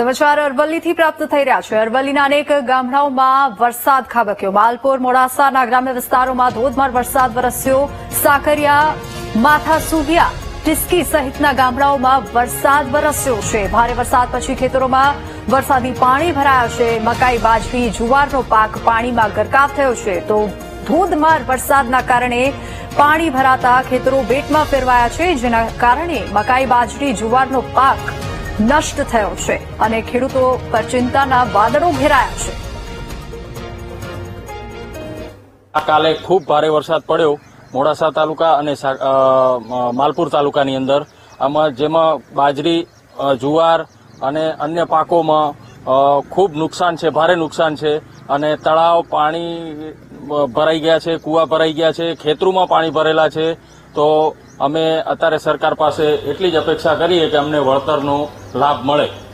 સમાચાર અરવલ્લીથી પ્રાપ્ત થઈ રહ્યા છે. અરવલ્લીના અનેક ગામડાઓમાં વરસાદ ખાબક્યો. માલપુર, મોડાસાના ગ્રામ્ય વિસ્તારોમાં ધોધમાર વરસાદ વરસ્યો. સાકરિયા માથા સુહિયા ટિસ્કી સહિતના ગામડાઓમાં વરસાદ વરસ્યો છે. ભારે વરસાદ પછી ખેતરોમાં વરસાદી પાણી ભરાયા છે. મકાઈ, બાજરી, જુવારનો પાક પાણીમાં ગરકાવ થયો છે. તો ધોધમાર વરસાદના કારણે પાણી ભરાતા ખેતરો બેટમાં ફેરવાયા છે, જેના કારણે મકાઈ, બાજરી, જુવારનો પાક નષ્ટ થયો છે અને ખેડૂતો પર ચિંતાના વાદળો ઘેરાયા છે. કાલે ખૂબ ભારે વરસાદ પડ્યો. મોડાસા તાલુકા અને માલપુર તાલુકાની અંદર. આમાં જેમાં બાજરી જુવાર અને અન્ય પાકોમાં ખૂબ નુકસાન છે, ભારે નુકસાન છે. અને તળાવ પાણી ભરાઈ ગયા છે, કૂવા ભરાઈ ગયા છે, ખેતરોમાં પાણી ભરેલા છે. તો અમે અત્યારે સરકાર પાસે એટલી જ અપેક્ષા કરીએ કે અમને વળતરનો લાભ મળે.